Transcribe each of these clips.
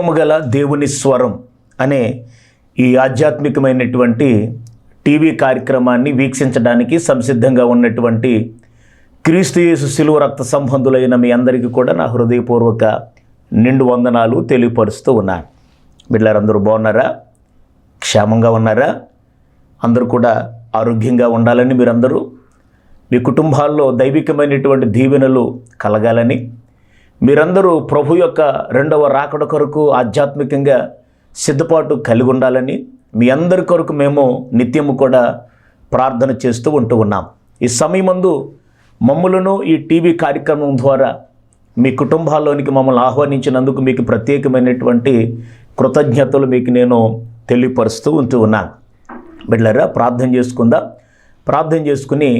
జీవము గల దేవుని స్వరం అనే ఈ ఆధ్యాత్మికమైనటువంటి టీవీ కార్యక్రమాన్ని వీక్షించడానికి సంసిద్ధంగా ఉన్నటువంటి క్రీస్తుయేసు శిలువ రక్త సంబంధులైన మీ అందరికీ కూడా నా హృదయపూర్వక నిండు వందనాలు తెలియపరుస్తూ ఉన్నాను బిడ్డలందరూ బాగున్నారా? క్షేమంగా ఉన్నారా? అందరూ కూడా ఆరోగ్యంగా ఉండాలని మీరందరూ మీ కుటుంబాల్లో దైవికమైనటువంటి దీవెనలు కలగాలని మీరందరూ ప్రభు యొక్క రెండవ రాకడ కొరకు ఆధ్యాత్మికంగా సిద్ధపాటు కలిగి ఉండాలని మీ అందరి కొరకు మేము నిత్యము కూడా ప్రార్థన చేస్తూ ఉంటూ ఉన్నాం. ఈ సమయమందు మమ్మలను ఈ టీవీ కార్యక్రమం ద్వారా మీ కుటుంబాల్లోనికి మమ్మల్ని ఆహ్వానించినందుకు మీకు ప్రత్యేకమైనటువంటి కృతజ్ఞతలు మీకు నేను తెలియపరుస్తూ ఉంటూ ఉన్నాను. బిడ్డలారా ప్రార్థన చేసుకుందాం. ప్రార్థన చేసుకుని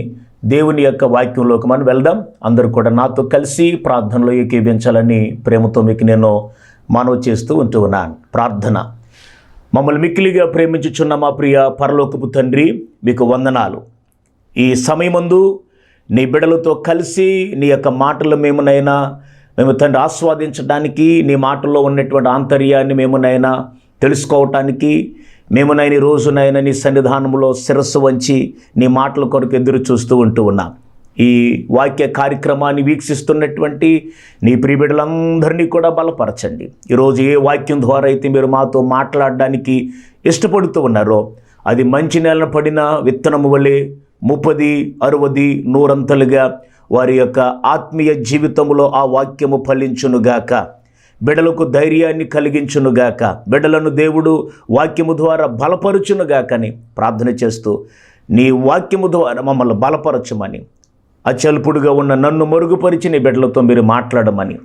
దేవుని యొక్క వాక్యంలోకి మనం వెళ్దాం. అందరూ కూడా నాతో కలిసి ప్రార్థనలో ఏకీభించాలని ప్రేమతో మీకు నేను మనవి చేస్తూ ఉంటూ ఉన్నాను. ప్రార్థన. మమ్మల్ని మిక్కిలిగా ప్రేమించుచున్న మా ప్రియ పరలోకపు తండ్రి మీకు వందనాలు. ఈ సమయమందు నీ బిడలతో కలిసి నీ యొక్క మాటలు మేమునైనా మేము తండ్రి ఆస్వాదించడానికి నీ మాటల్లో ఉన్నటువంటి ఆంతర్యాన్ని మేమునైనా తెలుసుకోవటానికి మేమునైనా ఈ రోజునైనా నీ సన్నిధానంలో శిరస్సు వంచి నీ మాటల కొరకు ఎదురు చూస్తూ ఉంటూ ఉన్నాం. ఈ వాక్య కార్యక్రమాన్ని వీక్షిస్తున్నటువంటి నీ ప్రియబిడ్డలందరినీ కూడా బలపరచండి. ఈరోజు ఏ వాక్యం ద్వారా అయితే మీరు మాతో మాట్లాడడానికి ఇష్టపడుతూ ఉన్నారో అది మంచి నేలన పడిన విత్తనము వలె ముప్పది అరవది నూరంతలుగా వారి యొక్క ఆత్మీయ జీవితంలో ఆ వాక్యము ఫలించునుగాక. బిడలకు ధైర్యాన్ని కలిగించునుగాక బిడలను దేవుడు వాక్యము ద్వారా బలపరుచునుగాకని ప్రార్థన చేస్తూ నీ వాక్యము ద్వారా మమ్మల్ని బలపరచమని అచల్పుడుగా ఉన్న నన్ను మరుగుపరిచి నీ బిడ్డలతో మీరు మాట్లాడమని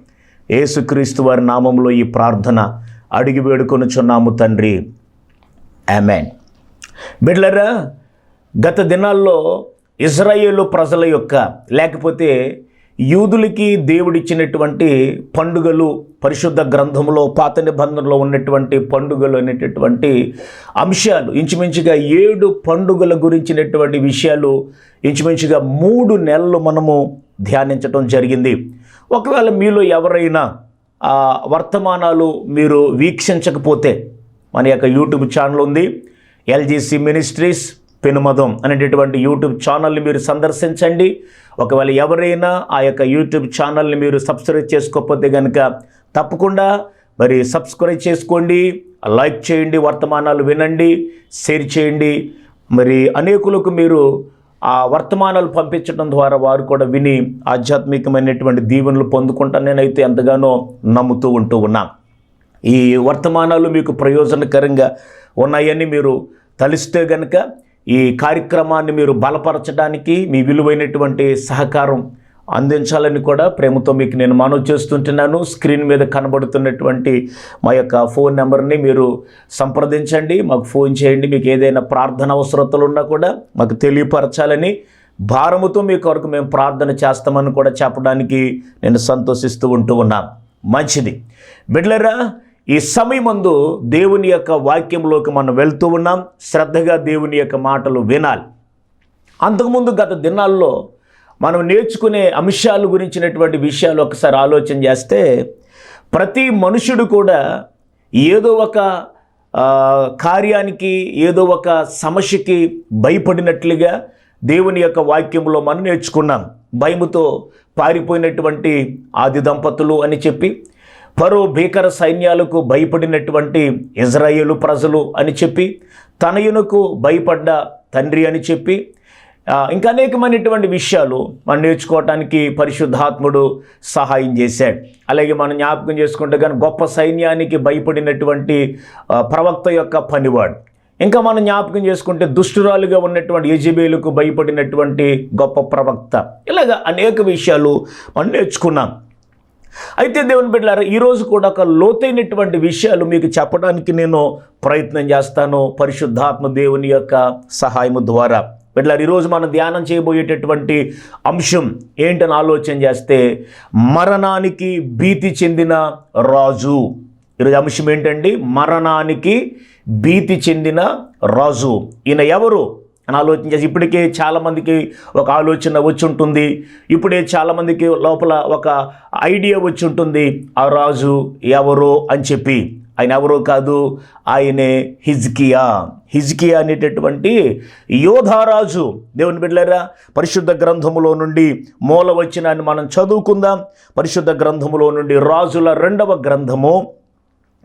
యేసుక్రీస్తు వారి నామంలో ఈ ప్రార్థన అడిగి వేడుకొనుచున్నాము తండ్రి. ఆమెన్. బిడ్లరా గత దినాల్లో ఇజ్రాయేలు ప్రజల యొక్క లేకపోతే యూదులకి దేవుడిచ్చినటువంటి పండుగలు పరిశుద్ధ గ్రంథంలో పాత నిబంధనలో ఉన్నటువంటి పండుగలు అనేటటువంటి అంశాలు ఇంచుమించుగా ఏడు పండుగల గురించినటువంటి విషయాలు ఇంచుమించుగా మూడు నెలలు మనము ధ్యానించటం జరిగింది. ఒకవేళ మీలో ఎవరైనా వర్తమానాలు మీరు వీక్షించకపోతే మన యొక్క యూట్యూబ్ ఛానల్ ఉంది. ఎల్జీసీ మినిస్ట్రీస్ పెనుమదం అనేటటువంటి యూట్యూబ్ ఛానల్ని మీరు సందర్శించండి. ఒకవేళ ఎవరైనా ఆ యొక్క యూట్యూబ్ ఛానల్ని మీరు సబ్స్క్రైబ్ చేసుకోకపోతే కనుక తప్పకుండా మరి సబ్స్క్రైబ్ చేసుకోండి లైక్ చేయండి వర్తమానాలు వినండి షేర్ చేయండి. మరి అనేకులకు మీరు ఆ వర్తమానాలు పంపించడం ద్వారా వారు కూడా విని ఆధ్యాత్మికమైనటువంటి దీవెనలు పొందుకుంటాను నేనైతే ఎంతగానో నమ్ముతూ ఉంటూ ఉన్నాను ఈ వర్తమానాలు మీకు ప్రయోజనకరంగా ఉన్నాయని మీరు తలిస్తే గనక ఈ కార్యక్రమాన్ని మీరు బలపరచడానికి మీ విలువైనటువంటి సహకారం అందించాలని కూడా ప్రేమతో మీకు నేను మనవి చేస్తుంటున్నాను. స్క్రీన్ మీద కనబడుతున్నటువంటి మా యొక్క ఫోన్ నెంబర్ని మీరు సంప్రదించండి. మాకు ఫోన్ చేయండి. మీకు ఏదైనా ప్రార్థన అవసరతలు ఉన్నా కూడా మాకు తెలియపరచాలని భారముతో మీ కొరకు మేము ప్రార్థన చేస్తామని కూడా చెప్పడానికి నేను సంతోషిస్తూ ఉంటూ ఉన్నాను మంచిది. బిడ్లరా ఈ సమయమందు దేవుని యొక్క వాక్యంలోకి మనం వెళ్తూ ఉన్నాం. శ్రద్ధగా దేవుని యొక్క మాటలు వినాలి. అంతకుముందు గత దినాల్లో మనం నేర్చుకునే అంశాలు గురించినటువంటి విషయాలు ఒకసారి ఆలోచన చేస్తే ప్రతి మనుషుడు కూడా ఏదో ఒక కార్యానికి ఏదో ఒక సమస్యకి భయపడినట్లుగా దేవుని యొక్క వాక్యంలో మనం నేర్చుకున్నాం. భయముతో పారిపోయినటువంటి ఆది దంపతులు అని చెప్పి పరో భీకర సైన్యాలకు భయపడినటువంటి ఇజ్రాయేలు ప్రజలు అని చెప్పి తనయునకు భయపడ్డ తండ్రి అని చెప్పి ఇంకా అనేకమైనటువంటి విషయాలు మనం నేర్చుకోవటానికి పరిశుద్ధాత్ముడు సహాయం చేశాడు. అలాగే మనం జ్ఞాపకం చేసుకుంటే కానీ గొప్ప సైన్యానికి భయపడినటువంటి ప్రవక్త యొక్క పనివాడు. ఇంకా మనం జ్ఞాపకం చేసుకుంటే దుష్టురాలుగా ఉన్నటువంటి యజబేలుకు భయపడినటువంటి గొప్ప ప్రవక్త. ఇలాగ అనేక విషయాలు మనం నేర్చుకున్నాం. అయితే దేవుని బిడ్డలారా ఈరోజు కూడా ఒక లోతైనటువంటి విషయాలు మీకు చెప్పడానికి నేను ప్రయత్నం చేస్తాను. పరిశుద్ధాత్మ దేవుని యొక్క సహాయము ద్వారా. బిడ్డలారు ఈరోజు మనం ధ్యానం చేయబోయేటటువంటి అంశం ఏంటని ఆలోచన చేస్తే మరణానికి భీతి చెందిన రాజు. ఈరోజు అంశం ఏంటండి? మరణానికి భీతి చెందిన రాజు. ఈయన ఎవరు? అని ఆలోచన చేసి ఇప్పటికే చాలామందికి ఒక ఆలోచన వచ్చి ఉంటుంది. ఇప్పుడే చాలామందికి లోపల ఒక ఐడియా వచ్చి ఉంటుంది. ఆ రాజు ఎవరో అని చెప్పి. ఆయన ఎవరో కాదు ఆయనే హిజ్కియా. హిజ్కియా అనేటటువంటి యోధారాజు దేవుని బిడ్డలారా పరిశుద్ధ గ్రంథములో నుండి మూల వచ్చినాన్ని మనం చదువుకుందాం. పరిశుద్ధ గ్రంథములో నుండి రాజుల రెండవ గ్రంథము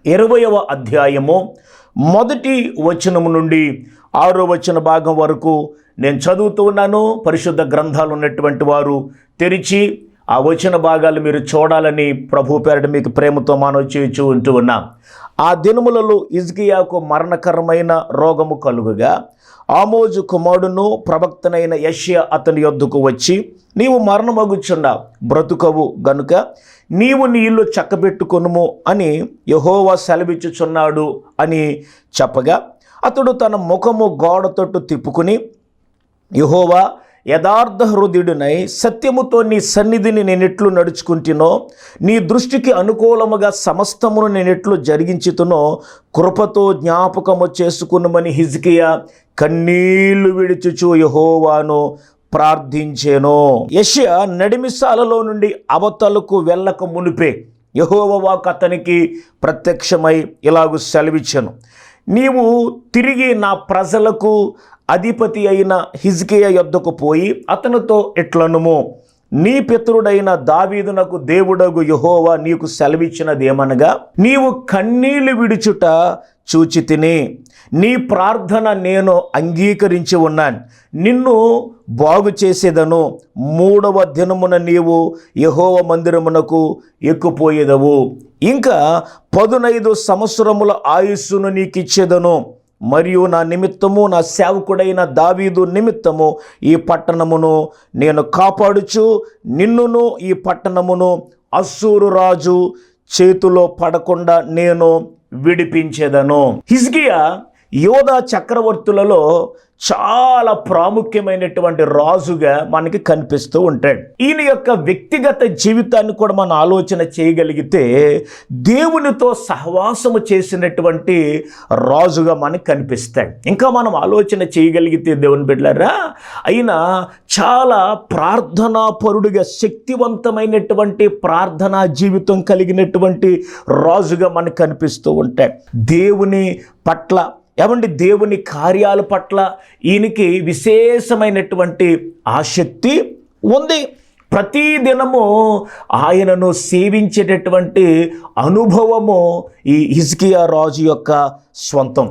ఇరవయవ అధ్యాయము మొదటి వచనము నుండి ఆరో వచ్చిన భాగం వరకు నేను చదువుతూ ఉన్నాను పరిశుద్ధ గ్రంథాలు ఉన్నటువంటి వారు తెరిచి ఆ వచ్చిన భాగాలు మీరు చూడాలని ప్రభు పేరట మీకు ప్రేమతో మానవ చేయించు ఉంటూ ఉన్నాం. ఆ దినములలో ఇజ్కియాకు మరణకరమైన రోగము కలుగుగా ఆమోజు కుమారుడును ప్రవక్తనైన యష్య అతని యొద్దకు వచ్చి నీవు మరణమగుచున్నావు బ్రతుకవు గనుక నీవు నీ ఇల్లు చక్కబెట్టుకొనుము అని యహోవా సెలవిచ్చుచున్నాడు అని చెప్పగా అతడు తన ముఖము గోడతోట్టు తిప్పుకుని యహోవా యథార్థ హృదయుడినై సత్యముతో నీ సన్నిధిని నేనెట్లు నడుచుకుంటునో నీ దృష్టికి అనుకూలముగా సమస్తమును నేనెట్లు జరిగించుతునో కృపతో జ్ఞాపకము చేసుకునమని హిజ్కియా కన్నీళ్ళు విడిచుచు యహోవాను ప్రార్థించేను. యష్య నడిమిసాలలో నుండి అవతలకు వెళ్ళక మునిపే యహోవ వాక్ అతనికి ప్రత్యక్షమై ఇలాగు సెలవిచ్చాను. నీవు తిరిగి నా ప్రజలకు అధిపతి అయిన హిజ్కియా యొద్దకు పోయి అతనితో ఎట్లనుము నీ పితరుడైన దావీదునకు దేవుడగు యహోవా నీకు సెలవిచ్చినదేమనగా నీవు కన్నీళ్ళు విడుచుట చూచి తిని నీ ప్రార్థన నేను అంగీకరించి ఉన్నాను. నిన్ను బాగు చేసేదను. మూడవ దినమున నీవు యహోవ మందిరమునకు ఎక్కుపోయేదవు. ఇంకా పదునైదు సంవత్సరముల ఆయుస్సును నీకిచ్చేదను. మరియు నా నిమిత్తము నా సేవకుడైన దావీదు నిమిత్తము ఈ పట్టణమును నేను కాపాడుచు నిన్నును ఈ పట్టణమును అస్సూరు రాజు చేతిలో పడకుండా నేను విడిపించేదను. హిజ్గియా యోధా చక్రవర్తులలో చాలా ప్రాముఖ్యమైనటువంటి రాజుగా మనకి కనిపిస్తూ ఉంటాడు. ఈయన యొక్క వ్యక్తిగత జీవితాన్ని కూడా మనం ఆలోచన చేయగలిగితే దేవునితో సహవాసము చేసినటువంటి రాజుగా మనకి కనిపిస్తాడు. ఇంకా మనం ఆలోచన చేయగలిగితే దేవుని బిడ్డారా అయినా చాలా ప్రార్థనాపరుడిగా శక్తివంతమైనటువంటి ప్రార్థనా జీవితం కలిగినటువంటి రాజుగా మనకు కనిపిస్తూ ఉంటాడు. దేవుని పట్ల ఏమండి దేవుని కార్యాల పట్ల ఈయనకి విశేషమైనటువంటి ఆసక్తి ఉంది. ప్రతి దినము ఆయనను సేవించేటటువంటి అనుభవము ఈ హిజ్కియా రాజు యొక్క స్వంతం.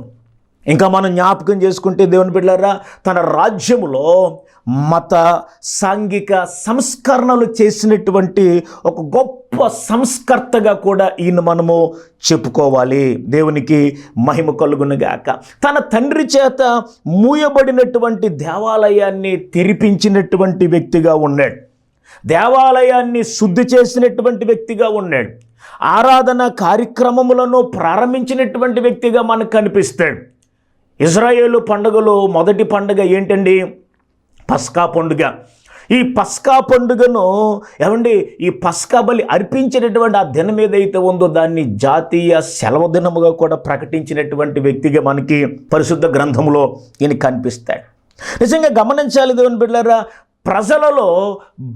ఇంకా మనం జ్ఞాపకం చేసుకుంటే దేవుని బిడ్డారా తన రాజ్యములో మత సాంఘిక సంస్కరణలు చేసినటువంటి ఒక గొప్ప సంస్కర్తగా కూడా ఈయన మనము చెప్పుకోవాలి. దేవునికి మహిమ కలుగునుగాక తన తండ్రి చేత మూయబడినటువంటి దేవాలయాన్ని తెరిపించినటువంటి వ్యక్తిగా ఉన్నాడు. దేవాలయాన్ని శుద్ధి చేసినటువంటి వ్యక్తిగా ఉన్నాడు. ఆరాధన కార్యక్రమములను ప్రారంభించినటువంటి వ్యక్తిగా మనకు కనిపిస్తాడు. ఇజ్రాయేలు పండుగలో మొదటి పండుగ ఏంటండి? పస్కా పండుగ. ఈ పస్కా పండుగను ఏమండి? ఈ పస్కా బలి అర్పించినటువంటి ఆ దినం ఏదైతే ఉందో దాన్ని జాతీయ సెలవు దినముగా కూడా ప్రకటించినటువంటి వ్యక్తిగా మనకి పరిశుద్ధ గ్రంథంలో ఈయన కనిపిస్తాడు. నిజంగా గమనించాలి దేవుని బిడ్డారా ప్రజలలో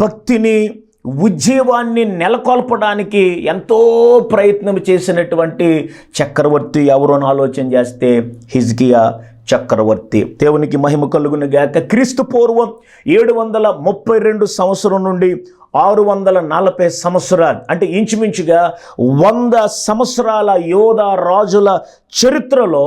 భక్తిని ఉజ్జీవాన్ని నెలకొల్పడానికి ఎంతో ప్రయత్నం చేసినటువంటి చక్రవర్తి ఎవరోని ఆలోచన చేస్తే హిజ్కియా చక్రవర్తి. దేవునికి మహిమ కలుగును గాక. క్రీస్తు పూర్వం ఏడు వందల ముప్పై రెండు సంవత్సరం నుండి ఆరు వందల నలభై సంవత్సరాలు అంటే ఇంచుమించుగా వంద సంవత్సరాల యోధ రాజుల చరిత్రలో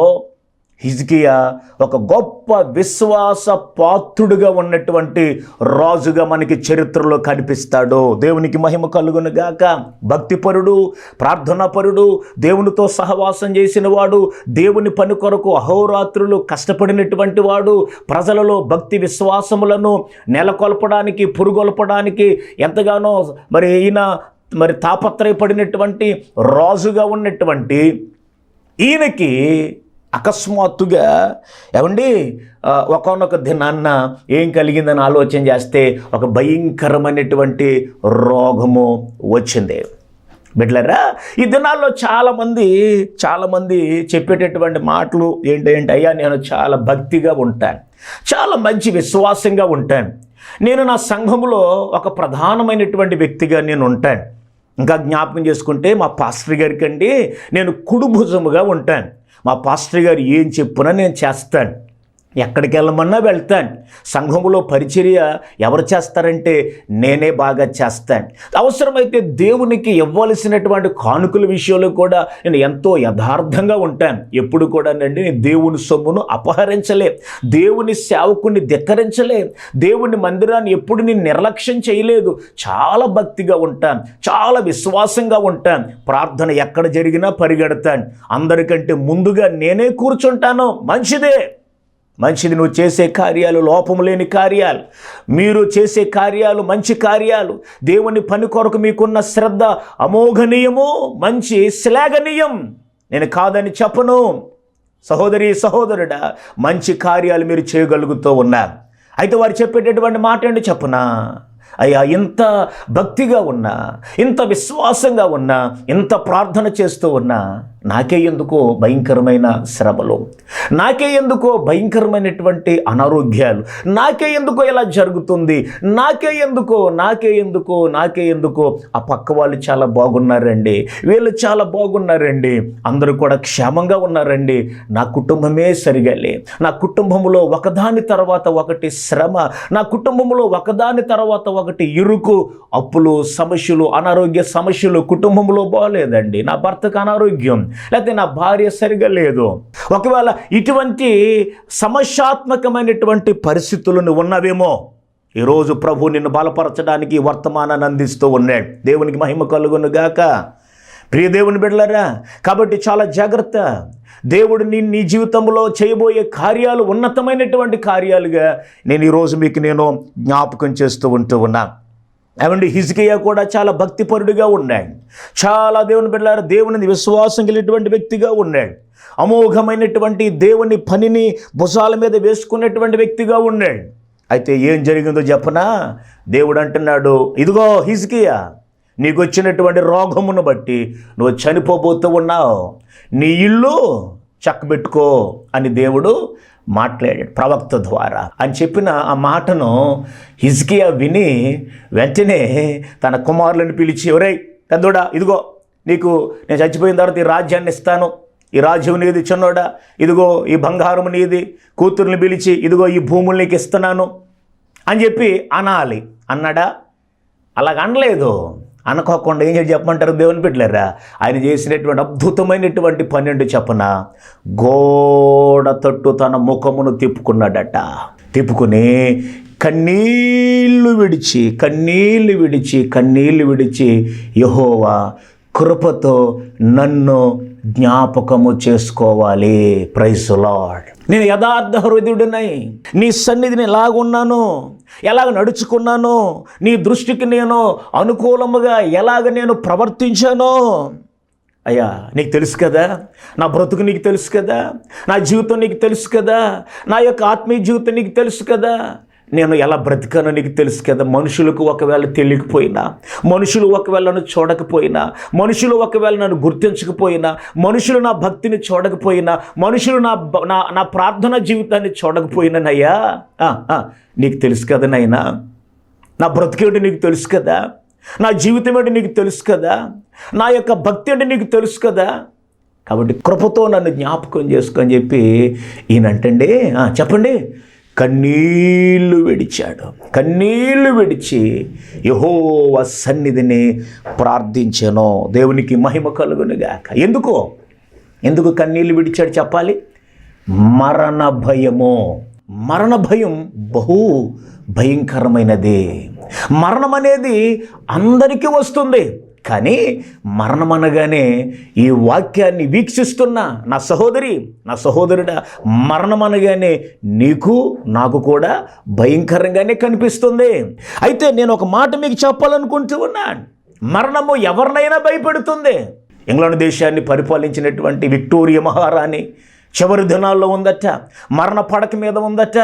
హిజ్కియా ఒక గొప్ప విశ్వాస పాత్రుడుగా ఉన్నటువంటి రాజుగా మనకి చరిత్రలో కనిపిస్తాడు. దేవునికి మహిమ కలుగునుగాక భక్తిపరుడు ప్రార్థనాపరుడు దేవునితో సహవాసం చేసిన వాడు దేవుని పని కొరకు అహోరాత్రులు కష్టపడినటువంటి వాడు ప్రజలలో భక్తి విశ్వాసములను నెలకొల్పడానికి పురుగొల్పడానికి ఎంతగానో మరి ఈయన మరి తాపత్రయపడినటువంటి రాజుగా ఉన్నటువంటి ఈయనకి అకస్మాత్తుగా ఏమండి ఒకనొక దినాన్న ఏం కలిగిందని ఆలోచన చేస్తే ఒక భయంకరమైనటువంటి రోగము వచ్చింది. బిడ్లరా ఈ దినాల్లో చాలామంది చాలామంది చెప్పేటటువంటి మాటలు ఏంటంటే అయ్యా నేను చాలా భక్తిగా ఉంటాను చాలా మంచి విశ్వాసంగా ఉంటాను నేను నా సంఘములో ఒక ప్రధానమైనటువంటి వ్యక్తిగా నేను ఉంటాను. ఇంకా జ్ఞాపకం చేసుకుంటే మా పాస్టర్ గారికి అండి నేను కుడుభుజముగా ఉంటాను. మా పాస్టర్ గారు ఏం చెప్పునా నేను చేస్తాను. ఎక్కడికి వెళ్ళమన్నా వెళ్తాను. సంఘములో పరిచర్య ఎవరు చేస్తారంటే నేనే బాగా చేస్తాను. అవసరమైతే దేవునికి ఇవ్వాల్సినటువంటి కానుకల విషయంలో కూడా నేను ఎంతో యథార్థంగా ఉంటాను. ఎప్పుడు కూడా నండి నేను దేవుని సొమ్మును అపహరించలే. దేవుని సేవకుని ధిక్కరించలే. దేవుని మందిరాన్ని ఎప్పుడు నేను నిర్లక్ష్యం చేయలేదు. చాలా భక్తిగా ఉంటాను. చాలా విశ్వాసంగా ఉంటాను. ప్రార్థన ఎక్కడ జరిగినా పరిగెడతాను. అందరికంటే ముందుగా నేనే కూర్చుంటాను. మంచిదే. మంచిది నువ్వు చేసే కార్యాలు లోపం లేని కార్యాలు. మీరు చేసే కార్యాలు మంచి కార్యాలు. దేవుని పని కొరకు మీకున్న శ్రద్ధ అమోఘనీయము మంచి శ్లాఘనీయం. నేను కాదని చెప్పను. సహోదరి సహోదరుడా మంచి కార్యాలు మీరు చేయగలుగుతూ ఉన్నారు. అయితే వారు చెప్పేటటువంటి మాట ఏంటి చెప్పునా? అయ్యా ఇంత భక్తిగా ఉన్నా ఇంత విశ్వాసంగా ఉన్నా ఇంత ప్రార్థన చేస్తూ ఉన్నా నాకే ఎందుకో భయంకరమైన శ్రమలు. నాకే ఎందుకో భయంకరమైనటువంటి అనారోగ్యాలు. నాకే ఎందుకో ఇలా జరుగుతుంది. నాకే ఎందుకో నాకే ఎందుకో నాకే ఎందుకో. ఆ పక్క వాళ్ళు చాలా బాగున్నారండి. వీళ్ళు చాలా బాగున్నారండి. అందరూ కూడా క్షేమంగా ఉన్నారండి. నా కుటుంబమే సరిగాలి. నా కుటుంబంలో ఒకదాని తర్వాత ఒకటి శ్రమ. నా కుటుంబంలో ఒకదాని తర్వాత ఒకటి ఇరుకు అప్పులు సమస్యలు అనారోగ్య సమస్యలు కుటుంబంలో బాగలేదండి. నా భర్తకు అనారోగ్యం లేకపోతే నా భార్య సరిగా లేదు. ఒకవేళ ఇటువంటి సమస్యాత్మకమైనటువంటి పరిస్థితులను ఉన్నవేమో ఈరోజు ప్రభు నిన్ను బలపరచడానికి వర్తమానాన్ని అందిస్తూ ఉన్నాడు దేవునికి మహిమ కలుగును గాక. ప్రియ దేవుని బిడ్డలారా కాబట్టి చాలా జాగ్రత్త. దేవుడు నీ నీ జీవితంలో చేయబోయే కార్యాలు ఉన్నతమైనటువంటి కార్యాలుగా నేను ఈరోజు మీకు నేను జ్ఞాపకం చేస్తూ ఉంటూ ఉన్నాను ఏమండి హిజ్కియా కూడా చాలా భక్తిపరుడిగా ఉన్నాడు. చాలా దేవుని బిడ్డలారా దేవుని విశ్వాసం కలిగినటువంటి వ్యక్తిగా ఉన్నాడు. అమోఘమైనటువంటి దేవుని పనిని భుజాల మీద వేసుకున్నటువంటి వ్యక్తిగా ఉన్నాడు. అయితే ఏం జరిగిందో చెప్పనా? దేవుడు అంటున్నాడు ఇదిగో హిజ్కియా నీకు వచ్చినటువంటి రోగమును బట్టి నువ్వు చనిపోబోతూ ఉన్నావు. నీ ఇల్లు చక్కబెట్టుకో అని దేవుడు మాట్లాడాడు ప్రవక్త ద్వారా. అని చెప్పిన ఆ మాటను హిజ్కియా విని వెంటనే తన కుమారులను పిలిచి ఎవరై పెద్దోడా ఇదిగో నీకు నేను చచ్చిపోయిన తర్వాత ఈ రాజ్యాన్ని ఇస్తాను. ఈ రాజ్యం నీది చిన్నోడా ఇదిగో ఈ బంగారం నీది. కూతుర్ని పిలిచి ఇదిగో ఈ భూములు నీకు ఇస్తున్నాను. అని చెప్పి అనాలి. అన్నాడా? అలాగ అనలేదు అనుకోకుండా ఏం చేసి చెప్పమంటారు? దేవుని పెట్టలేరా ఆయన చేసినటువంటి అద్భుతమైనటువంటి పన్నెండు చెప్పన గోడ తట్టు తన ముఖమును తిప్పుకున్నాడట. తిప్పుకుని కన్నీళ్ళు విడిచి కన్నీళ్ళు విడిచి కన్నీళ్ళు విడిచి యహోవా కృపతో నన్ను జ్ఞాపకము చేసుకోవాలి. ప్రైజ్ లాడ్ నేను యథార్థ హృదయుడినై నీ సన్నిధిని ఎలాగున్నాను ఎలాగ నడుచుకున్నాను నీ దృష్టికి నేను అనుకూలముగా ఎలాగ నేను ప్రవర్తించానో అయ్యా నీకు తెలుసు కదా నా బ్రతుకు నీకు తెలుసు కదా నా జీవితం నీకు తెలుసు కదా నా యొక్క ఆత్మీయ జీవితం నీకు తెలుసు కదా నేను ఎలా బ్రతికానో నీకు తెలుసు కదా. మనుషులకు ఒకవేళ తెలియకపోయినా మనుషులు ఒకవేళ నన్ను చూడకపోయినా మనుషులు ఒకవేళ నన్ను గుర్తించకపోయినా మనుషులు నా భక్తిని చూడకపోయినా మనుషులు నా నా నా ప్రార్థన జీవితాన్ని చూడకపోయినానయ్యా ఆ, నీకు తెలుసు కదా నాయనా. నా బ్రతికేంటి నీకు తెలుసు కదా. నా జీవితం ఏంటి నీకు తెలుసు కదా. నా యొక్క భక్తి అంటే నీకు తెలుసు కదా. కాబట్టి కృపతో నన్ను జ్ఞాపకం చేసుకొని చెప్పి ఈయనంటండి. చెప్పండి. కన్నీళ్ళు విడిచాడు. కన్నీళ్ళు విడిచి యహోవ సన్నిధిని ప్రార్థించాను. దేవునికి మహిమ కలుగునుగాక. ఎందుకో? ఎందుకు కన్నీళ్ళు విడిచాడు చెప్పాలి? మరణ భయము. మరణ భయం బహు భయంకరమైనది. మరణం అనేది అందరికీ వస్తుంది. కానీ మరణం అనగానే ఈ వాక్యాన్ని వీక్షిస్తున్న నా సహోదరి నా సహోదరుడా మరణం అనగానే నీకు నాకు కూడా భయంకరంగానే కనిపిస్తుంది. అయితే నేను ఒక మాట మీకు చెప్పాలనుకుంటూ ఉన్నాను. మరణము ఎవరినైనా భయపెడుతుంది. ఇంగ్లాండ్ దేశాన్ని పరిపాలించినటువంటి విక్టోరియా మహారాణి చివరి దినాల్లో ఉందట మరణ పడక మీద ఉందట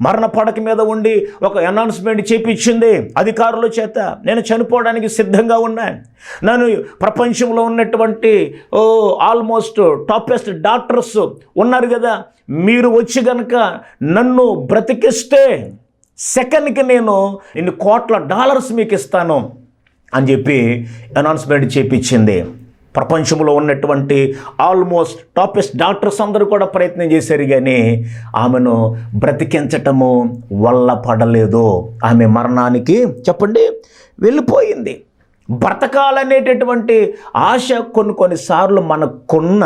మరణ పడక మీద ఉండి ఒక అనౌన్స్మెంట్ చేపించింది అధికారుల చేత. నేను చనిపోవడానికి సిద్ధంగా ఉన్నాను నన్ను ప్రపంచంలో ఉన్నటువంటి ఓ ఆల్మోస్ట్ టాపెస్ట్ డాక్టర్స్ ఉన్నారు కదా. మీరు వచ్చి గనక నన్ను బ్రతికిస్తే సెకండ్కి నేను ఇన్ని కోట్ల డాలర్స్ మీకు ఇస్తాను అని చెప్పి అనౌన్స్మెంట్ చేపించింది. ప్రపంచంలో ఉన్నటువంటి ఆల్మోస్ట్ టాపెస్ట్ డాక్టర్స్ అందరూ కూడా ప్రయత్నం చేశారు కానీ ఆమెను బ్రతికించటము వల్ల పడలేదు. ఆమె మరణానికి చెప్పండి వెళ్ళిపోయింది. బ్రతకాలనేటటువంటి ఆశ కొన్ని కొన్నిసార్లు మనకున్న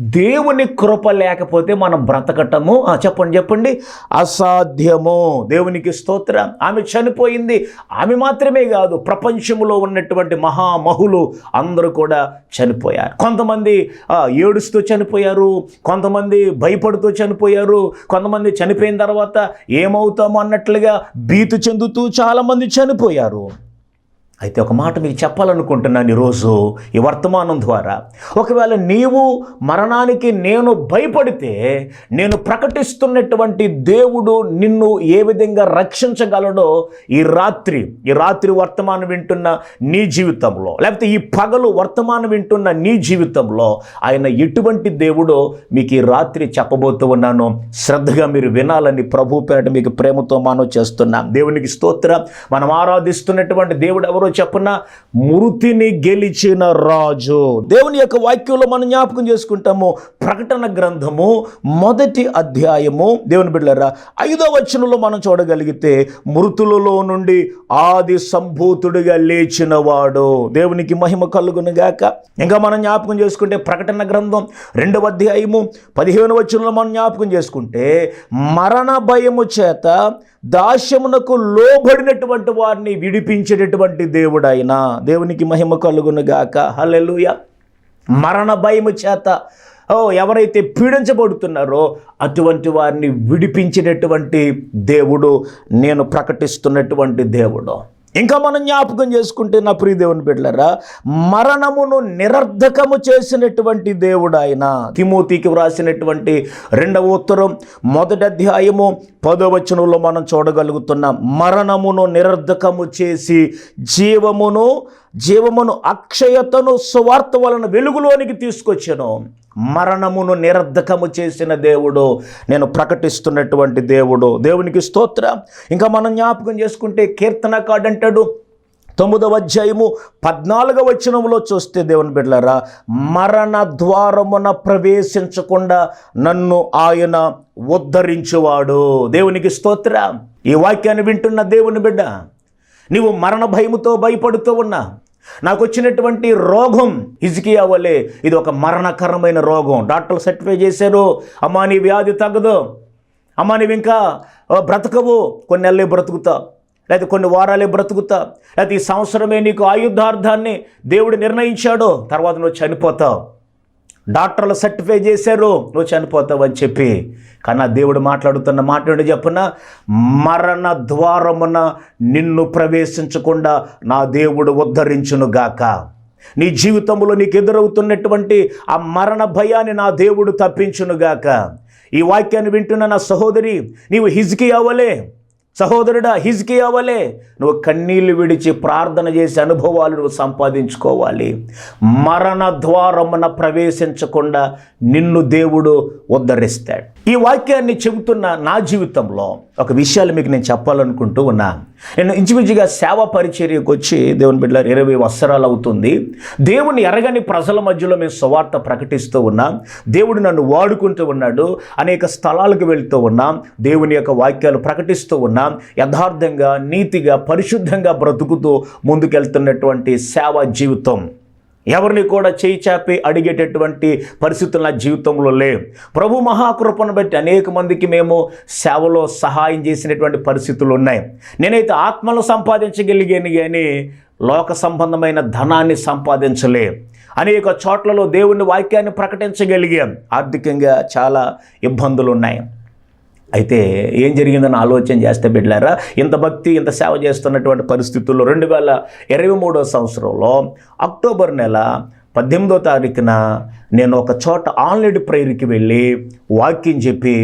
దేవుని కృప లేకపోతే మనం బ్రతకటము. చెప్పండి చెప్పండి. అసాధ్యము. దేవునికి స్తోత్రం. ఆమె చనిపోయింది. ఆమె మాత్రమే కాదు ప్రపంచంలో ఉన్నటువంటి మహామహులు అందరూ కూడా చనిపోయారు. కొంతమంది ఏడుస్తూ చనిపోయారు. కొంతమంది భయపడుతూ చనిపోయారు. కొంతమంది చనిపోయిన తర్వాత ఏమవుతామో అన్నట్లుగా భీతి చెందుతూ చాలామంది చనిపోయారు. అయితే ఒక మాట మీకు చెప్పాలనుకుంటున్నాను ఈరోజు ఈ వర్తమానం ద్వారా. ఒకవేళ నీవు మరణానికి నేను భయపడితే నేను ప్రకటిస్తున్నటువంటి దేవుడు నిన్ను ఏ విధంగా రక్షించగలడో ఈ రాత్రి ఈ రాత్రి వర్తమానం వింటున్న నీ జీవితంలో లేకపోతే ఈ పగలు వర్తమానం వింటున్న నీ జీవితంలో ఆయన ఎటువంటి దేవుడో మీకు ఈ రాత్రి చెప్పబోతూ ఉన్నాను. శ్రద్ధగా మీరు వినాలని ప్రభు పేరట మీకు ప్రేమతో మానవ చేస్తున్నా. దేవునికి స్తోత్ర. మనం ఆరాధిస్తున్నటువంటి దేవుడు ఎవరో చెప్పున మృతిని గెలిచిన రాజు. దేవుని యొక్క వాక్యంలో మనం జ్ఞాపకం చేసుకుంటాము ప్రకటన గ్రంథము మొదటి అధ్యాయము. దేవుని బిడ్డలరా ఐదో వచనంలో మనం చూడగలిగితే మృతులలో నుండి ఆది సంభూతుడిగా లేచిన వాడు దేవునికి మహిమ కలుగునుగాక ఇంకా మనం జ్ఞాపకం చేసుకుంటే ప్రకటన గ్రంథం రెండవ అధ్యాయము పదిహేను వచనంలో మనం జ్ఞాపకం చేసుకుంటే మరణ భయము చేత దాస్యమునకు లోబడినటువంటి వారిని విడిపించేటటువంటి దేవుడైన దేవునికి మహిమ కలుగును గాక. మరణ భయము చేత ఓ ఎవరైతే పీడించబడుతున్నారో అటువంటి వారిని విడిపించినటువంటి దేవుడు నేను ప్రకటిస్తున్నటువంటి దేవుడు. ఇంకా మనం జ్ఞాపకం చేసుకుంటే నా ప్రియ దేవుని బిడ్డలరా మరణమును నిరర్ధకము చేసినటువంటి దేవుడు ఆయన. తిమోతికి వ్రాసినటువంటి రెండవ ఉత్తరం మొదటి అధ్యాయము పదో వచనంలో మనం చూడగలుగుతున్నాం మరణమును నిరర్ధకము చేసి జీవమును జీవమును అక్షయతను సువార్త వలన వెలుగులోనికి తీసుకొచ్చాను. మరణమును నిరర్ధకము చేసిన దేవుడు నేను ప్రకటిస్తున్నటువంటి దేవుడు. దేవునికి స్తోత్రం. ఇంకా మనం జ్ఞాపకం చేసుకుంటే కీర్తనకాడు అంటాడు తొమ్మిదవ అధ్యాయము పద్నాలుగవ వచనంలో చూస్తే దేవుని బిడ్డలారా మరణ ద్వారమున ప్రవేశించకుండా నన్ను ఆయన ఉద్ధరించువాడు. దేవునికి స్తోత్ర. ఈ వాక్యాన్ని వింటున్న దేవుని బిడ్డ నీవు మరణ భయముతో భయపడుతూ ఉన్నా నాకు వచ్చినటువంటి రోగం హిజ్కియా వలె ఇది ఒక మరణకరమైన రోగం. డాక్టర్లు సర్టిఫై చేశారు. అమ్మా నీ వ్యాధి తగ్గదు. అమ్మా నీవు ఇంకా బ్రతకవు. కొన్ని నెలలే బ్రతుకుతా. లేకపోతే కొన్ని వారాలే బ్రతుకుతా. లేకపోతే ఈ సంవత్సరమే నీకు ఆయుద్ధార్థాన్ని దేవుడు నిర్ణయించాడు. తర్వాత నువ్వు చనిపోతావు. డాక్టర్లు సర్టిఫై చేశారు. నువ్వు చనిపోతావు అని చెప్పి. కానీ దేవుడు మాట్లాడుతున్న మాట ఏంటో చెప్పున? మరణ ద్వారమున నిన్ను ప్రవేశించకుండా నా దేవుడు ఉద్ధరించును గాక. నీ జీవితంలో నీకు ఎదురవుతున్నటువంటి ఆ మరణ భయాన్ని నా దేవుడు తప్పించునుగాక ఈ వాక్యాన్ని వింటున్న నా సహోదరి నీవు హిజ్కి అవ్వలే సహోదరుడా హిజ్కియా అవ్వలే నువ్వు కన్నీళ్ళు విడిచి ప్రార్థన చేసే అనుభవాలు నువ్వు సంపాదించుకోవాలి. మరణ ద్వారమున ప్రవేశించకుండా నిన్ను దేవుడు ఉద్ధరిస్తాడు. ఈ వాక్యాన్ని చెబుతున్న నా జీవితంలో ఒక విషయాలు మీకు నేను చెప్పాలనుకుంటూ ఉన్నా. నేను ఇంచుమించుగా సేవ పరిచర్యకు వచ్చి దేవుని బిడ్డ ఇరవై వత్సరాలు అవుతుంది. దేవుని ఎరగని ప్రజల మధ్యలో మేము సువార్త ప్రకటిస్తూ ఉన్నాం. దేవుడు నన్ను వాడుకుంటూ ఉన్నాడు. అనేక స్థలాలకు వెళ్తూ ఉన్నాం. దేవుని యొక్క వాక్యాలు ప్రకటిస్తూ ఉన్నాం. యథార్థంగా నీతిగా పరిశుద్ధంగా బ్రతుకుతూ ముందుకెళ్తున్నటువంటి సేవా జీవితం. ఎవరిని కూడా చేయి చాపి అడిగేటటువంటి పరిస్థితులు నా జీవితంలో లేవు. ప్రభు మహాకృపను బట్టి అనేక మందికి మేము సేవలో సహాయం చేసినటువంటి పరిస్థితులు ఉన్నాయి. నేనైతే ఆత్మను సంపాదించగలిగాను కానీ లోక సంబంధమైన ధనాన్ని సంపాదించలే. అనేక చోట్లలో దేవుని వాక్యాన్ని ప్రకటించగలిగాం. ఆర్థికంగా చాలా ఇబ్బందులు ఉన్నాయి. అయితే ఏం జరిగిందని ఆలోచన చేస్తే బిడ్డారా ఇంత భక్తి ఇంత సేవ చేస్తున్నటువంటి పరిస్థితుల్లో రెండు వేల ఇరవై మూడో సంవత్సరంలో అక్టోబర్ నెల పద్దెనిమిదో తారీఖున నేను ఒక చోట ఆన్లైన్ ప్రేయర్కి వెళ్ళి వాక్యం చెప్పి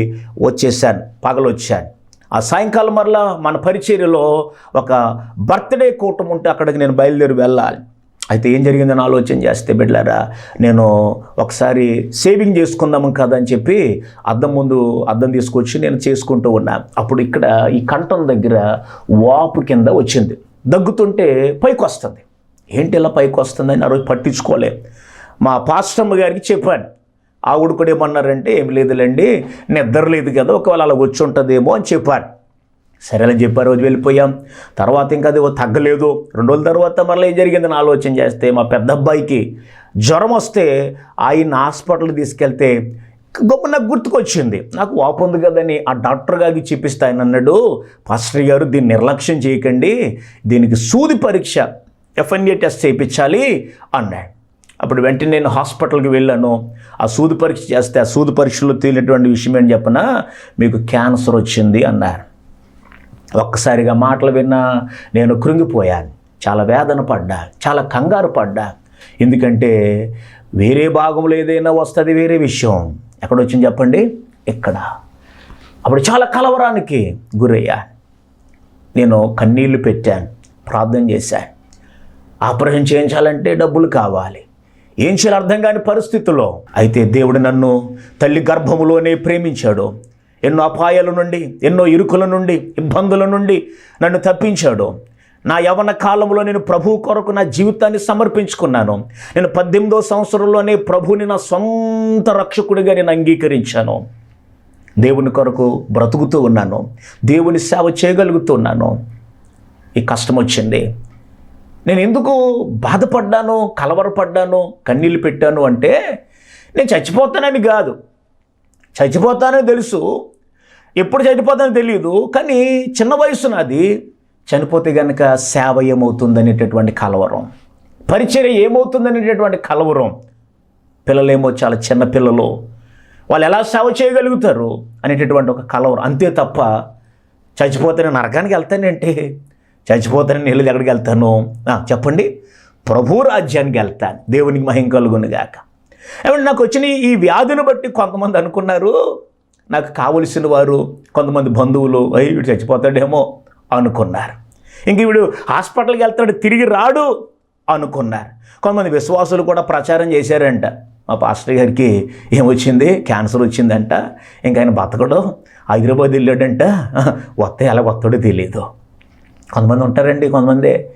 వచ్చేసాను పగలొచ్చాను. ఆ సాయంకాలం మరలా మన పరిచర్యలో ఒక బర్త్డే కూటం ఉంటే అక్కడికి నేను బయలుదేరి వెళ్ళాలి. అయితే ఏం జరిగిందని ఆలోచన చేస్తే బిడ్డారా నేను ఒకసారి సేవింగ్ చేసుకుందాము కదా అని చెప్పి అద్దం ముందు అద్దం తీసుకొచ్చి నేను చేసుకుంటూ ఉన్నా. అప్పుడు ఇక్కడ ఈ కంఠం దగ్గర వాపు కింద వచ్చింది. దగ్గుతుంటే పైకి వస్తుంది. ఏంటి ఇలా పైకి వస్తుందని ఆ రోజు పట్టించుకోలే. మా పాస్టమ్మ గారికి చెప్పాను. ఆవిడ కూడా ఏమన్నారంటే ఏం లేదులేండి నిద్ర లేదు కదా ఒకవేళ అలా వచ్చి ఉంటుందేమో అని చెప్పాను. సరేలని చెప్పారు రోజు వెళ్ళిపోయాం. తర్వాత ఇంకా అది తగ్గలేదు. రెండు రోజుల తర్వాత మరలా ఏం జరిగిందని ఆలోచన చేస్తే మా పెద్ద అబ్బాయికి జ్వరం వస్తే ఆయన హాస్పిటల్కి తీసుకెళ్తే గొప్ప నాకు గుర్తుకొచ్చింది. నాకు వాపు ఉంది కదని ఆ డాక్టర్ గారికి చూపిస్తే ఆయన అన్నాడు పాస్టర్ గారు దీన్ని నిర్లక్ష్యం చేయకండి. దీనికి సూది పరీక్ష ఎఫ్ఎన్ఏ టెస్ట్ చేయించాలి అన్నాడు. అప్పుడు వెంటనే నేను హాస్పిటల్కి వెళ్ళాను. ఆ సూది పరీక్ష చేస్తే ఆ సూది పరీక్షలో తేలినటువంటి విషయం ఏంటి చెప్పనా? మీకు క్యాన్సర్ వచ్చింది అన్నారు. ఒక్కసారిగా మాటలు విన్నా నేను కృంగిపోయాను. చాలా వేదన పడ్డా చాలా కంగారు పడ్డా. ఎందుకంటే వేరే భాగంలో ఏదైనా వస్తుంది వేరే విషయం. ఎక్కడ వచ్చింది చెప్పండి? ఇక్కడ. అప్పుడు చాలా కలవరానికి గురయ్యా. నేను కన్నీళ్ళు పెట్టాను ప్రార్థన చేశాను. ఆపరేషన్ చేయించాలంటే డబ్బులు కావాలి. ఏం చేయాలి అర్థం కాని పరిస్థితుల్లో. అయితే దేవుడు నన్ను తల్లి గర్భములోనే ప్రేమించాడు. ఎన్నో అపాయాల నుండి ఎన్నో ఇరుకుల నుండి ఇబ్బందుల నుండి నన్ను తప్పించాడు. నా యవన కాలంలో నేను ప్రభు కొరకు నా జీవితాన్ని సమర్పించుకున్నాను. నేను పద్దెనిమిదో సంవత్సరంలోనే ప్రభుని నా సొంత రక్షకుడిగా నేను అంగీకరించాను. దేవుని కొరకు బ్రతుకుతూ ఉన్నాను. దేవుని సేవ చేయగలుగుతున్నాను. ఈ కష్టం వచ్చింది. నేను ఎందుకు బాధపడ్డాను కలవరపడ్డాను కన్నీళ్ళు పెట్టాను అంటే నేను చచ్చిపోతానని కాదు. చచ్చిపోతానని తెలుసు. ఎప్పుడు చనిపోతుందని తెలియదు కానీ చిన్న వయసు నాది చనిపోతే కనుక సేవ ఏమవుతుందనేటటువంటి కలవరం. పరిచర్య ఏమవుతుందనేటటువంటి కలవరం. పిల్లలేమో చాలా చిన్న పిల్లలు వాళ్ళు ఎలా సేవ చేయగలుగుతారు అనేటటువంటి ఒక కలవరం. అంతే తప్ప చచ్చిపోతే నేను నరకానికి వెళ్తానంటే చచ్చిపోతే నేను వెళ్ళి ఎక్కడికి వెళ్తాను. చెప్పండి. ప్రభు రాజ్యానికి వెళ్తాను. దేవునికి మహిం కలుగునుగాక ఏమంటే నాకు వచ్చిన ఈ వ్యాధిని బట్టి కొంతమంది అనుకున్నారు నాకు కావలసిన వారు కొంతమంది బంధువులు అయ్యి వీడు చచ్చిపోతాడేమో అనుకున్నారు. ఇంక వీడు హాస్పిటల్కి వెళ్తాడు తిరిగి రాడు అనుకున్నారు. కొంతమంది విశ్వాసులు కూడా ప్రచారం చేశారంట. మా పాస్టర్ గారికి ఏమొచ్చింది? క్యాన్సర్ వచ్చిందంట. ఇంకా ఆయన బతకడు. హైదరాబాద్ వెళ్ళాడంట. వస్తే ఎలా వస్తాడో తెలియదు కొంతమంది ఉంటారండి కొంతమంది.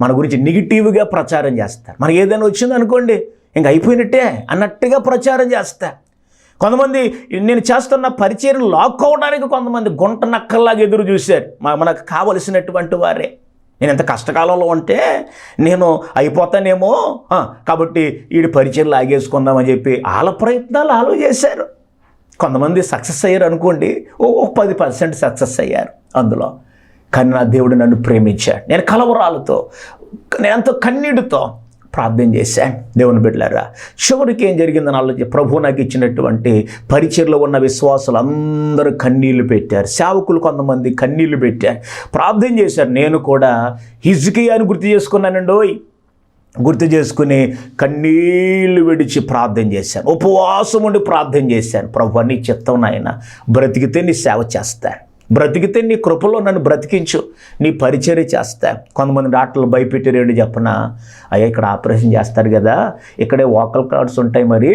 మన గురించి నెగిటివ్గా ప్రచారం చేస్తారు. మనకి ఏదైనా వచ్చిందనుకోండి ఇంక అయిపోయినట్టే అన్నట్టుగా ప్రచారం చేస్తా కొంతమంది నేను చేస్తున్న పరిచయం లాక్కోవడానికి కొంతమంది గుంట నక్కల్లాగా ఎదురు చూశారు. మా- మనకు కావలసినటువంటి వారే. నేను ఎంత కష్టకాలంలో ఉంటే నేను అయిపోతానేమో కాబట్టి వీడి పరిచయం లాగేసుకుందామని చెప్పి వాళ్ళ ప్రయత్నాలు వాళ్ళు చేశారు. కొంతమంది సక్సెస్ అయ్యారు అనుకోండి ఓ ఓ పది పర్సెంట్ సక్సెస్ అయ్యారు అందులో. కానీ నా దేవుడు నన్ను ప్రేమించాడు. నేను కలవరాలతో నేను ఎంతో కన్నీటితో ప్రార్థన చేశాను దేవుని బిడ్డలారా చివరికి ఏం జరిగిందని ఆలోచి ప్రభు నాకు ఇచ్చినటువంటి పరిచయలో ఉన్న విశ్వాసులు అందరూ కన్నీళ్ళు పెట్టారు. సేవకులు కొంతమంది కన్నీళ్ళు పెట్టారు. ప్రార్థన చేశారు. నేను కూడా హిజ్కియాని గుర్తు చేసుకున్నానండోయ్ గుర్తు చేసుకుని కన్నీళ్ళు విడిచి ప్రార్థన చేశాను. ఉపవాసం ఉండి ప్రార్థన చేశాను. ప్రభు నీ చిత్తం నాయన బ్రతికితే నీ సేవ చేస్తాను బ్రతికితే నీ కృపలో నన్ను బ్రతికించు నీ పరిచర్య చేస్తా. కొంతమంది డాక్టర్లు భయపెట్టారేంటి చెప్పన? అయ్యా ఇక్కడ ఆపరేషన్ చేస్తారు కదా ఇక్కడే వోకల్ కార్డ్స్ ఉంటాయి మరి.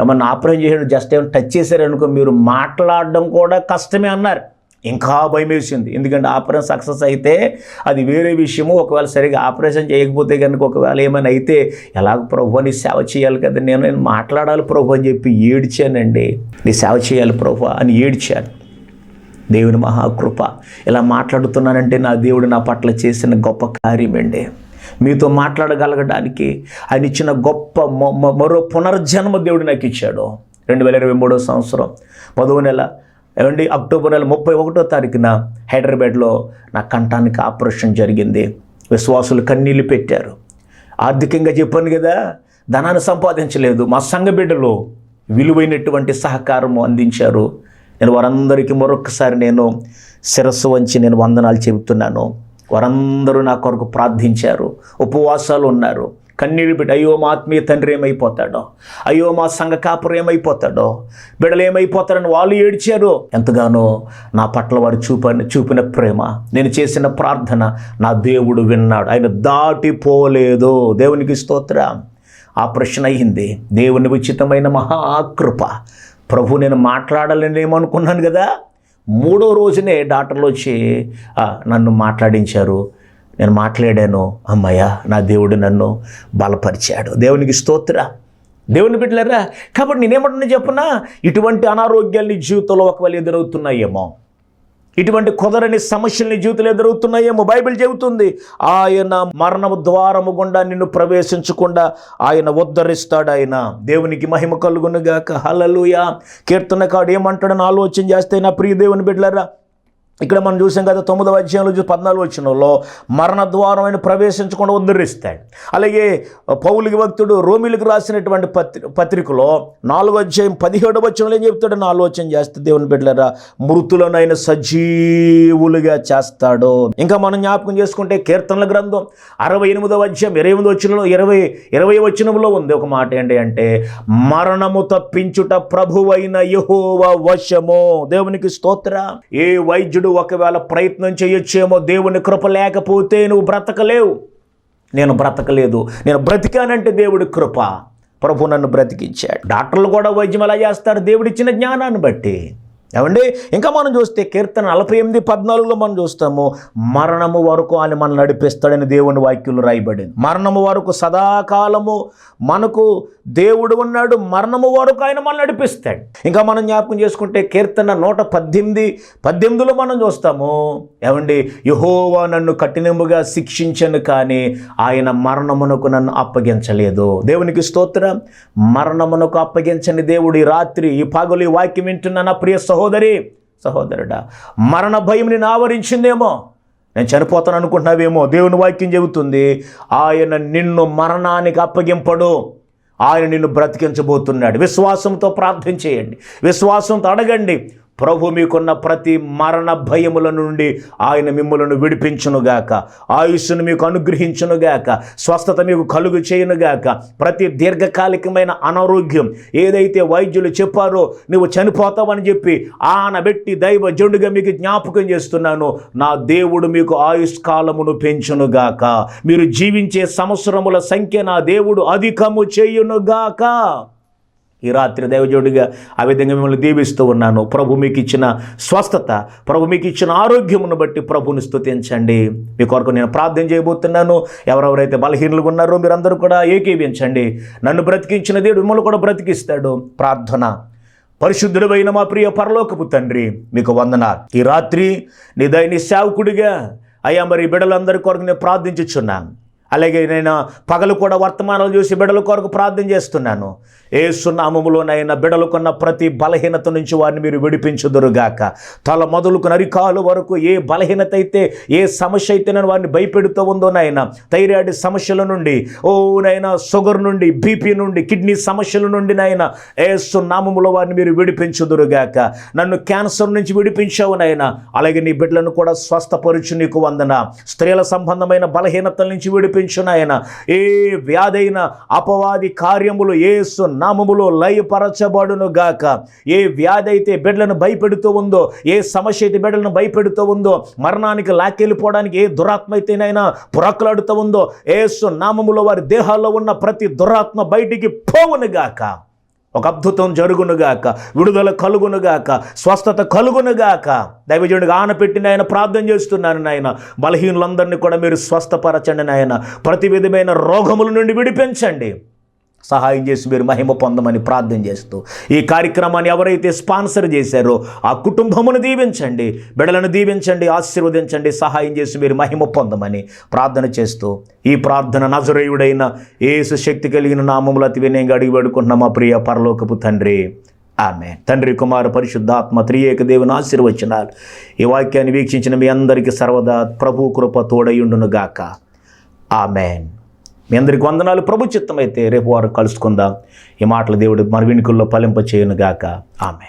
ఏమన్నా ఆపరేషన్ చేసాడు జస్ట్ ఏమైనా టచ్ చేశారనుకో మీరు మాట్లాడడం కూడా కష్టమే అన్నారు. ఇంకా భయం వేసింది. ఎందుకంటే ఆపరేషన్ సక్సెస్ అయితే అది వేరే విషయము. ఒకవేళ సరిగా ఆపరేషన్ చేయకపోతే కనుక ఒకవేళ ఏమైనా అయితే ఎలాగ ప్రభు నీ సేవ చేయాలి కదా నేను నేను మాట్లాడాలి ప్రభు అని చెప్పి ఏడ్చానండి. నీ సేవ చేయాలి ప్రభు అని ఏడ్చాను. దేవుని మహాకృప. ఇలా మాట్లాడుతున్నానంటే నా దేవుడు నా పట్ల చేసిన గొప్ప కార్యమండి మీతో మాట్లాడగలగడానికి ఆయన ఇచ్చిన గొప్ప మరో పునర్జన్మ దేవుడు నాకు ఇచ్చాడు. రెండు వేల ఇరవై మూడో సంవత్సరం పదవ నెల ఏమండి? అక్టోబర్ నెల ముప్పై ఒకటో తారీఖున హైదరాబాద్లో నా కంఠానికి ఆపరేషన్ జరిగింది. విశ్వాసులు కన్నీళ్ళు పెట్టారు. ఆర్థికంగా చెప్పాను కదా ధనాన్ని సంపాదించలేదు. మా సంఘ బిడ్డలు విలువైనటువంటి సహకారము అందించారు. నేను వారందరికీ మరొకసారి నేను శిరస్సు వంచి నేను వందనాలు చెబుతున్నాను. వారందరూ నా కొరకు ప్రార్థించారు. ఉపవాసాలు ఉన్నారు. కన్నీరు బిడ్డ అయ్యో మా ఆత్మీయ తండ్రి ఏమైపోతాడో? అయ్యో మా సంఘ కాపురం ఏమైపోతాడో? బిడ్డలు ఏమైపోతారని వాళ్ళు ఏడ్చారు. ఎంతగానో నా పట్ల వారు చూపని చూపిన ప్రేమ నేను చేసిన ప్రార్థన నా దేవుడు విన్నాడు. ఆయన దాటిపోలేదు. దేవునికి స్తోత్ర. ఆ ప్రశ్న అయింది. దేవుని ఉచితమైన మహాకృప ప్రభు నేను మాట్లాడాలనేమనుకున్నాను కదా. మూడో రోజునే డాక్టర్లు వచ్చి నన్ను మాట్లాడించారు. నేను మాట్లాడాను. అమ్మయ్య నా దేవుడు నన్ను బలపరిచాడు. దేవునికి స్తోత్ర. దేవుని బిడ్డలరా కాబట్టి నేనేమంటున్నా చెప్పునా? ఇటువంటి అనారోగ్యాలు నీ జీవితంలో ఒకవేళ ఎదురవుతున్నాయేమో. ఇటువంటి కుదరని సమస్యల్ని జీవితంలో ఎదురవుతున్నాయేమో. బైబిల్ చెబుతుంది ఆయన మరణము ద్వారము గుండా నిన్ను ప్రవేశించకుండా ఆయన ఉద్ధరిస్తాడు ఆయన. దేవునికి మహిమ కలుగునుగాక. హలలుయ కీర్తనకాడు ఏమంటాడని ఆలోచన చేస్తే నా ప్రియ దేవుని బిడ్డలరా ఇక్కడ మనం చూసాం కదా తొమ్మిదవ అధ్యాయంలో చూసి పద్నాలుగు వచ్చినలో మరణ ద్వారం ఆయన ప్రవేశించకుండా ఉద్ధరిస్తాడు అలాగే పౌలికి భక్తుడు రోమిలకు రాసినటువంటి పత్రి పత్రికలో నాలుగో అధ్యాయం పదిహేడు వచ్చినలో ఏం చెప్తాడని ఆలోచన చేస్తే దేవుని బిడ్డలరా మృతులను సజీవులుగా చేస్తాడు. ఇంకా మనం జ్ఞాపకం చేసుకుంటే కీర్తనల గ్రంథం అరవై ఎనిమిదవ అధ్యాయం ఇరవై ఎనిమిది వచ్చినలో ఇరవై ఇరవై వచనంలో ఉంది. ఒక మాట ఏంటి అంటే మరణము తప్పించుట ప్రభువైన యహోవ వశము. దేవునికి స్తోత్ర. ఏ వైద్యుడు నువ్వు ఒకవేళ ప్రయత్నం చేయొచ్చేమో దేవుని కృప లేకపోతే నువ్వు బ్రతకలేవు. నేను బ్రతకలేదు. నేను బ్రతికానంటే దేవుడి కృప. ప్రభు నన్ను బ్రతికించాడు. డాక్టర్లు కూడా వైద్యం ఎలా చేస్తారు దేవుడిచ్చిన జ్ఞానాన్ని బట్టి. ఏమండి? ఇంకా మనం చూస్తే కీర్తన నలభై ఎనిమిది పద్నాలుగులో మనం చూస్తాము మరణము వరకు అని మనం నడిపిస్తాడని దేవుని వాక్యులు రాయబడింది. మరణము వరకు సదాకాలము మనకు దేవుడు ఉన్నాడు మరణము వరకు ఆయన మనం నడిపిస్తాడు. ఇంకా మనం జ్ఞాపకం చేసుకుంటే కీర్తన నూట పద్దెనిమిది పద్దెనిమిదిలో మనం చూస్తాము ఏమండి? యహోవా నన్ను కఠినముగా శిక్షించను కానీ ఆయన మరణమునకు నన్ను అప్పగించలేదు. దేవునికి స్తోత్రం. మరణమునకు అప్పగించని దేవుడు ఈ రాత్రి ఈ పగలు ఈ వాక్యం వింటున్న నా ప్రియ సహోదరి సహోదరుడా మరణ భయం నేను ఆవరించిందేమో నేను చనిపోతాను అనుకుంటున్నావేమో దేవుని వాక్యం చెబుతుంది ఆయన నిన్ను మరణానికి అప్పగింపడు ఆయన నిన్ను బ్రతికించబోతున్నాడు. విశ్వాసంతో ప్రార్థన చేయండి విశ్వాసంతో అడగండి ప్రభు మీకున్న ప్రతి మరణ భయముల నుండి ఆయన మిమ్మలను విడిపించునుగాక. ఆయుష్ను మీకు అనుగ్రహించునుగాక. స్వస్థత మీకు కలుగు చేయునుగాక. ప్రతి దీర్ఘకాలికమైన అనారోగ్యం ఏదైతే వైద్యులు చెప్పారో నువ్వు చనిపోతావని చెప్పి ఆనబెట్టి దైవ జండుగా మీకు జ్ఞాపకం చేస్తున్నాను. నా దేవుడు మీకు ఆయుష్కాలమును పెంచునుగాక. మీరు జీవించే సంవత్సరముల సంఖ్య నా దేవుడు అధికము చేయునుగాక. ఈ రాత్రి దైవజోడిగా ఆ విధంగా మిమ్మల్ని దీవిస్తూ ఉన్నాను. ప్రభు మీకు ఇచ్చిన స్వస్థత ప్రభు మీకు ఇచ్చిన ఆరోగ్యమును బట్టి ప్రభుని స్థుతించండి మీ కొరకు నేను ప్రార్థన చేయబోతున్నాను. ఎవరెవరైతే బలహీనులు ఉన్నారో మీరందరూ కూడా ఏకీవించండి నన్ను బ్రతికించిన దేవుడు మిమ్మల్ని కూడా బ్రతికిస్తాడు. ప్రార్థన. పరిశుద్ధుడైన మా ప్రియ పరలోకపు తండ్రి మీకు వందన ఈ రాత్రి నీ దైని సేవకుడిగా అయ్యా మరి ఈ బిడ్డలందరి కొరకు నేను ప్రార్థించుచున్నాను. అలాగే నేను పగలు కూడా వర్తమానాలు చూసి బిడల కొరకు ప్రార్థన చేస్తున్నాను. ఏ సున్నామములోనైనా బిడలుకున్న ప్రతి బలహీనత నుంచి వారిని మీరు విడిపించుదురుగాక. తల మొదలుకు నరికాలు వరకు ఏ బలహీనత అయితే ఏ సమస్య అయితే నేను వారిని భయపెడుతూ ఉందో నాయన థైరాయిడ్ సమస్యల నుండి ఓ నైనా షుగర్ నుండి బీపీ నుండి కిడ్నీ సమస్యల నుండి నాయన ఏ సున్నామములో వారిని మీరు విడిపించుదురుగాక. నన్ను క్యాన్సర్ నుంచి విడిపించావు నాయన అలాగే నీ బిడ్డలను కూడా స్వస్థపరుచు నీకు వందన. స్త్రీల సంబంధమైన బలహీనతల నుంచి విడిపి నాయన ఏ వ్యాధైన అపవాది కార్యములు ఏసు నామములో లయపరచబడును గాక. ఏ వ్యాధి అయితే బిడ్డలను భయపెడుతూ ఉందో ఏ సమస్య అయితే బిడ్డలను భయపెడుతూ ఉందో మరణానికి లాక్కెళ్ళిపోవడానికి ఏ దురాత్మ అయితేనైనా పురకలాడుతూ ఉందో ఏసు నామములో వారి దేహాల్లో ఉన్న ప్రతి దురాత్మ బయటికి పోవును గాక. ఒక అద్భుతం జరుగునుగాక విడుదల కలుగునుగాక స్వస్థత కలుగునుగాక. దైవజనుడిగా ఆనపెట్టిన నాయన ప్రార్థన చేస్తున్నాను నాయన. బలహీనులందరినీ కూడా మీరు స్వస్థపరచండి నాయన. ప్రతి విధమైన రోగముల నుండి విడిపించండి. సహాయం చేసి మీరు మహిమ పొందమని ప్రార్థన చేస్తూ ఈ కార్యక్రమాన్ని ఎవరైతే స్పాన్సర్ చేశారో ఆ కుటుంబమును దీవించండి బిడలను దీవించండి ఆశీర్వదించండి సహాయం చేసి మీరు మహిమ పొందమని ప్రార్థన చేస్తూ ఈ ప్రార్థన నజరేయుడైన ఏసు శక్తి కలిగిన నామములు అతి వినయంగా అడిగి వేడుకుంటున్న మా ప్రియ పరలోకపు తండ్రి. ఆమె తండ్రి కుమార పరిశుద్ధాత్మ త్రియేక దేవుని ఆశీర్వచనాలు ఈ వాక్యాన్ని వీక్షించిన మీ అందరికీ సర్వదా ప్రభు కృప తోడయుండును గాక ఆమెన్. మీ అందరికి వందనాలు. ప్రభు చిత్తమైతే రేపు వారు కలుసుకుందాం. ఈ మాటలు దేవుడు మన వినికుల్లో ఫలింప చేయను గాక ఆమె